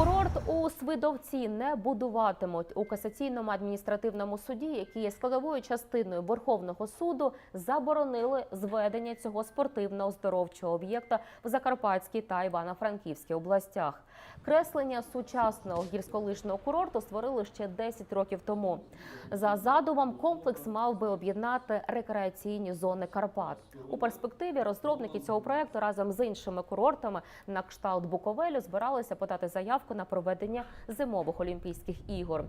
охорони. Курорт у Свидовці не будуватимуть у касаційному адміністративному суді, який є складовою частиною Верховного суду, заборонили зведення цього спортивно-оздоровчого об'єкта в Закарпатській та Івано-Франківській областях. Креслення сучасного гірськолижного курорту створили ще 10 років тому. За задумом комплекс мав би об'єднати рекреаційні зони Карпат. У перспективі розробники цього проекту разом з іншими курортами на кшталт Буковелю збиралися подати заявку на проведення зимових Олімпійських ігор.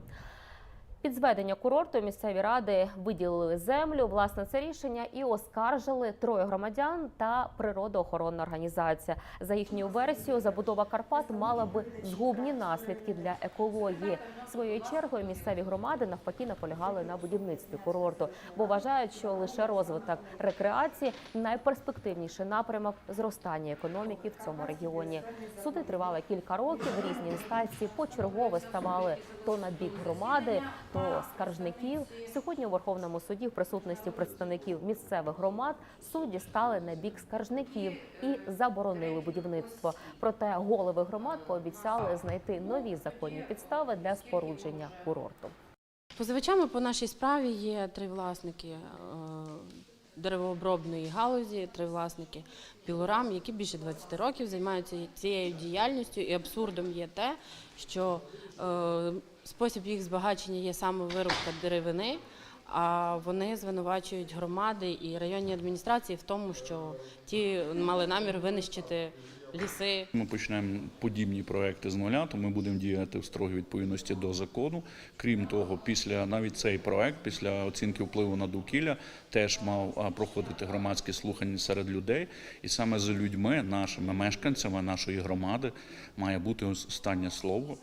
Під зведення курорту місцеві ради виділили землю. Власне, це рішення і оскаржили троє громадян та природоохоронна організація. За їхню версію, забудова Карпат мала би згубні наслідки для екології. Своєю чергою місцеві громади навпаки наполягали на будівництві курорту, бо вважають, що лише розвиток рекреації найперспективніший напрямок зростання економіки в цьому регіоні. Суди тривали кілька років. Різні інстанції почергово ставали то на бік громади, то скаржників. Сьогодні у Верховному суді в присутності представників місцевих громад судді стали на бік скаржників і заборонили будівництво. Проте голови громад пообіцяли знайти нові законні підстави для спорудження курорту. Позивачами по нашій справі є три власники е, деревообробної галузі, три власники пілорам, які більше 20 років займаються цією діяльністю. І абсурдом є те, що е, спосіб їх збагачення є саме вирубка деревини. А вони звинувачують громади і районні адміністрації в тому, що ті мали намір винищити ліси, Ми почнемо подібні проекти з нуля, то ми будемо діяти в строгій відповідності до закону. Крім того, після навіть цей проект, після оцінки впливу на довкілля, теж мав проходити громадські слухання серед людей, і саме з людьми, нашими мешканцями нашої громади, має бути останнє слово.